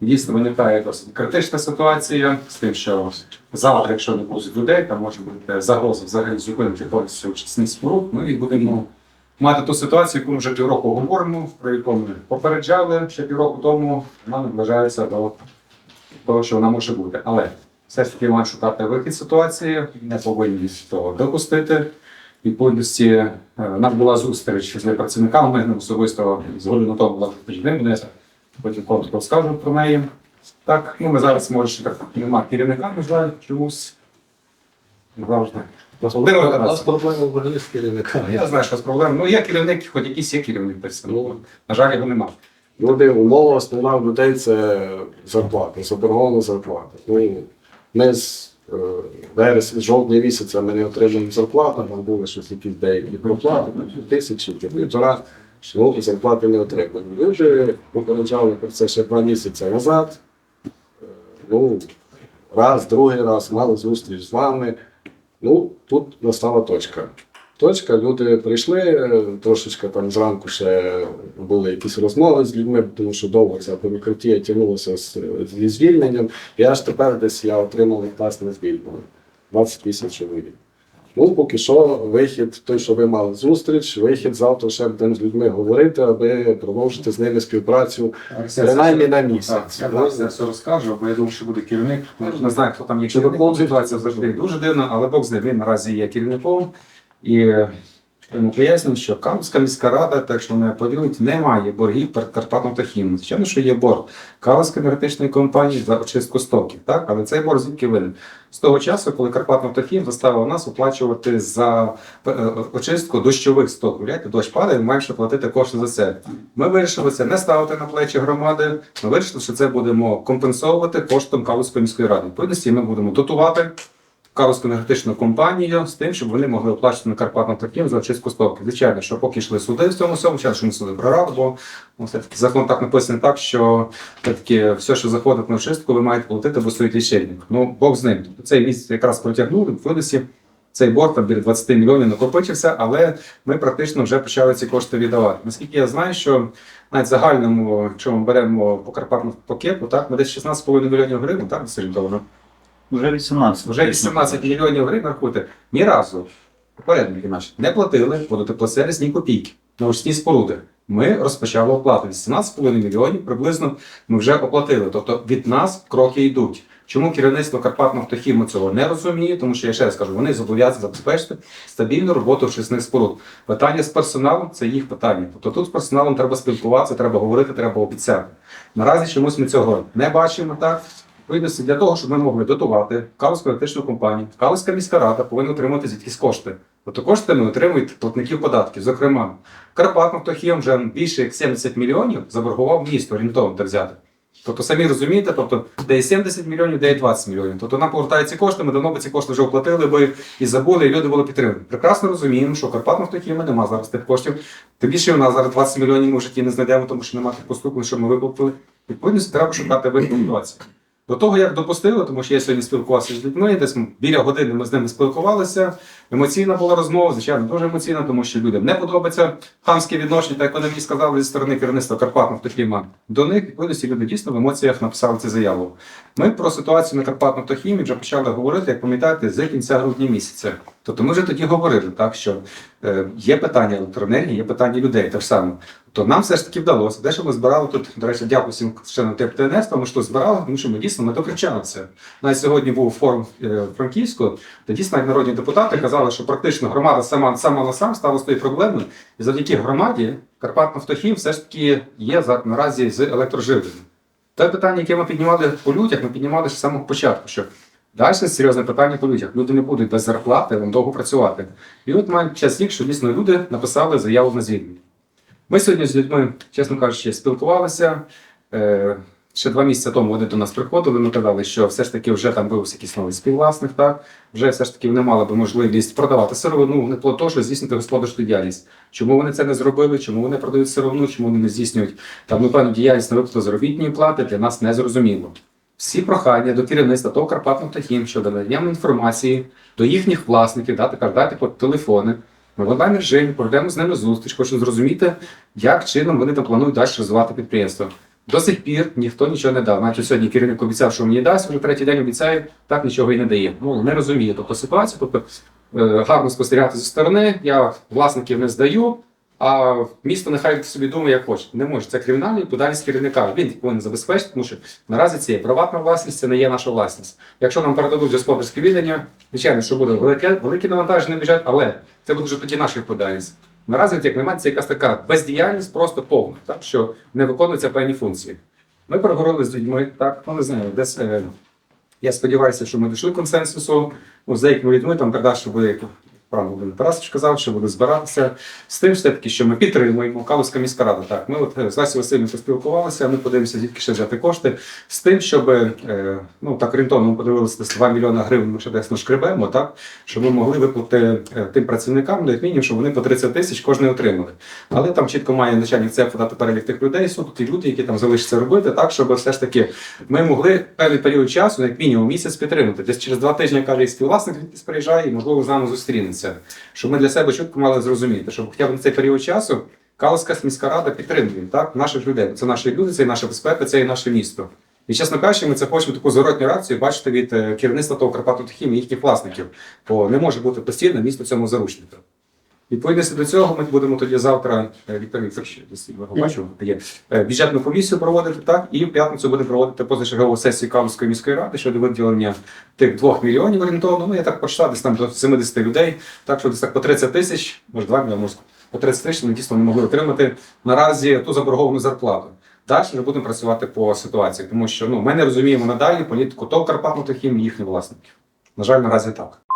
Дійсно виникає досить критична ситуація з тим, що завтра, якщо не буде людей, там може бути загроза взагалі зупинити повністю очисний споруд. Ми будемо мати ту ситуацію, яку ми вже півроку говоримо, про яку ми попереджали ще півроку тому. Вона наближається до того, що вона може бути. Але все ж таки маємо шукати вихід ситуації, не повинні того допустити. Відповідності е, у нас була зустріч з працівниками, ми особисто згодом на тому була потім коротко розкажу про неї. Так, ну ми зараз може ще так немає керівника, на жаль, чомусь. Завжди. У нас раз. проблема взагалі з керівниками. Я знаю, що з проблем. Ну, є керівник, хоч якийсь є керівник, десь. Ну, на жаль, його немає. Люди, умова основна в людей це зарплата, заборгована зарплата. Ну, ми з е, вересня, з жовтня місяця ми не отримуємо зарплату, там були щось якісь деякі проплати, тисячі, півтора, і зарплати не отримуємо. Ми вже попереджали про це ще два місяці назад. Е, Ну, раз, другий раз мали зустріч з вами. Ну, тут настала точка. Точка, люди прийшли, е, трошечки там зранку ще були якісь розмови з людьми, тому що довго ця бюрократія тягнулася зі звільненням. І аж тепер десь я отримав власне звільнення. 28 чоловік. Ну, поки що, вихід, той, що ви мали зустріч, вихід завтра ще будемо з людьми говорити, аби продовжити з ними співпрацю принаймні на місяць. я зараз все розкажу, бо я думаю, що буде керівник. Не знаю, хто там є Чи керівник. виконує- Ситуація завжди дуже дивна, але Бог з ним. Він наразі є керівником. І йому пояснюють, що Кам'янська міська рада, так що вони поділить, не має боргів перед Карпатом та Хімом. Звичайно, що є борг Калинської енергетичної компанії за очистку стоків, так? але цей борг звідки винен? З того часу, коли Карпат-Нафтохім заставив нас оплачувати за е, очистку дощових стоків. Уявляєте, дощ падає, ми маємо ще платити кошти за це. Ми вирішили це не ставити на плечі громади. Ми вирішили, що це будемо компенсовувати коштом Калузької міської ради. Відповідності ми будемо дотувати Калузьку енергетичну компанію з тим, щоб вони могли оплачувати на Карпатно-Тракім за очистку стоків. Звичайно, що поки йшли суди в цьому всьому, час, що ми суди програли, бо ну, все-таки закон так написаний так, що все-таки все, що заходить на очистку, ви маєте платити, бо стоїть лічильник. Ну, Бог з ним. Тобто цей місяць якраз протягнули, в відповідності цей борг там біля 20 мільйонів накопичився, але ми практично вже почали ці кошти віддавати. Наскільки я знаю, що навіть в загальному, якщо ми беремо по Карпатному пакету, так, ми десь 16,5 мільйонів гривень, так, зорієнтовано. Вже 18. Вже 18 мільйонів гривень рахуйте. Ні разу попередники наші не платили водотеплосервіс ні копійки на очисні споруди. Ми розпочали оплату. 18,5 мільйонів приблизно ми вже оплатили. Тобто від нас кроки йдуть. Чому керівництво Карпатнафтохіму цього не розуміє? Тому що я ще раз кажу, вони зобов'язані забезпечити стабільну роботу очисних споруд. Питання з персоналом це їх питання. Тобто тут з персоналом треба спілкуватися, треба говорити, треба обіцяти. Наразі чомусь ми цього не бачимо так. Відповідності для того, щоб ми могли дотувати Калузьку електричну компанію, Калузька міська рада повинна отримати звідкись кошти. Тобто кошти ми отримують платників податків. Зокрема, Карпатнафтохім вже більше як 70 мільйонів заборгував місто орієнтовно так взяти. Тобто самі розумієте, тобто де є 70 мільйонів, де є 20 мільйонів. Тобто нам повертають ці кошти, ми давно би ці кошти вже оплатили би і забули, і люди були підтримані. Прекрасно розуміємо, що Карпатнафтохіма немає зараз тих коштів. Тим більше у нас зараз 20 мільйонів ми в житті не знайдемо, тому що немає тих поступлень, що ми виплатили. Відповідно, треба шукати вихід. До того, як допустили, тому що я сьогодні спілкувався з людьми, десь біля години ми з ними спілкувалися. Емоційна була розмова, звичайно, дуже емоційна, тому що людям не подобається хамське відношення, як вони мені сказали зі сторони керівництва Карпатнафтохіма. До них відповідності люди дійсно в емоціях написали цю заяву. Ми про ситуацію на Карпатнафтохімі вже почали говорити, як пам'ятаєте, з кінця грудня місяця. Тобто ми вже тоді говорили, так що е, є питання електроенергії, є питання людей так само. То нам все ж таки вдалося. Дещо ми збирали тут, до речі, дякую всім членам ТПТНС, тому що збирали, тому що ми дійсно ми докричали це. Навіть сьогодні був форум е, Франківську, де дійсно народні депутати казали, що практично громада сама сама на сам стала з проблемою, і завдяки громаді Карпатнафтохім все ж таки є наразі з електроживленням. Те питання, яке ми піднімали по людях, ми піднімали з самого початку, що далі серйозне питання по людях. Люди не будуть без зарплати вам довго працювати. І от маємо час рік, що дійсно люди написали заяву на звільнення. Ми сьогодні з людьми, чесно кажучи, спілкувалися. Е, Ще два місяці тому вони до нас приходили, ми казали, що все ж таки вже там був якийсь новий співвласник, так? Вже все ж таки вони мали би можливість продавати сировину, не того, що здійснити господарську діяльність. Чому вони це не зробили? Чому вони продають сировину? Чому вони не здійснюють там певну діяльність на виплату заробітної плати? Для нас не зрозуміло. Всі прохання до керівництва того Карпатного Тахім щодо надання інформації до їхніх власників, дати дати по телефони. Ми в онлайн режимі проведемо з ними зустріч, хочу зрозуміти, як чином вони там планують далі розвивати підприємство. До сих пір ніхто нічого не дав. Навіть сьогодні керівник обіцяв, що мені дасть, вже третій день обіцяє, так нічого і не дає. Ну не розуміє тобто ситуацію. Тобто е, гарно спостерігати зі сторони. Я власників не здаю. А місто нехай собі думає, як хоче. Не може. Це кримінальна відповідальність керівника. Він повинен забезпечити, тому що наразі це є приватна власність, це не є наша власність. Якщо нам передадуть господарське віддання, звичайно, що буде велике, велике навантаження на бюджет, але це буде вже тоді наша відповідальність. Наразі, як мене, це якась така бездіяльність, просто повна, так що не виконуються певні функції. Ми переговорили з людьми, так, ну не знаю, десь. Е, я сподіваюся, що ми дійшли консенсусу. Ну, з деякими людьми там тоді, що правильно Володимир Тарасович казав, що буде збиратися з тим, все таки, що ми підтримуємо Калузька міська рада. Так, ми от е, з Лесі Васильівною поспілкувалися, ми подивимося, звідки ще взяти кошти з тим, щоб е, ну так орієнтовно ми подивилися десь 2 мільйони гривень. Ми ще десь нашкребемо, так щоб ми могли виплатити е, тим працівникам, ну, як мінімум, щоб вони по 30 тисяч кожен отримали. Але там чітко має начальник ЦЕФ дати перелік тих людей, суд, ті люди, які там залишаться робити, так щоб все ж таки ми могли певний період часу, ну, як мінімум місяць підтримати. Десь через два тижні каже, і співвласник звідкись приїжджає, і можливо з нами зустрінеться. Щоб ми для себе чітко мали зрозуміти, щоб хоча б на цей період часу Калуська міська рада підтримує так наших людей. Це наші люди, це і наша безпека, це і наше місто. І чесно кажучи, ми це хочемо таку зворотню реакцію бачити від е, керівництва того Карпату і їхніх власників, бо не може бути постійно місто цьому заручником. Відповідності до цього ми будемо тоді завтра, е, Віктор Вікторович, бачу, є е, бюджетну комісію проводити, так, і в п'ятницю будемо проводити позачергову сесію Калузької міської ради щодо виділення тих 2 мільйонів орієнтовно. Ну, я так почитав, десь там до 70 людей, так що десь так по 30 тисяч, може 2 мільйони, може по 30 тисяч ми дійсно не могли отримати наразі ту заборговану зарплату. Далі вже будемо працювати по ситуації, тому що ну, ми не розуміємо надалі політику ТОВ Карпатного Хім і їхніх власників. На жаль, наразі так.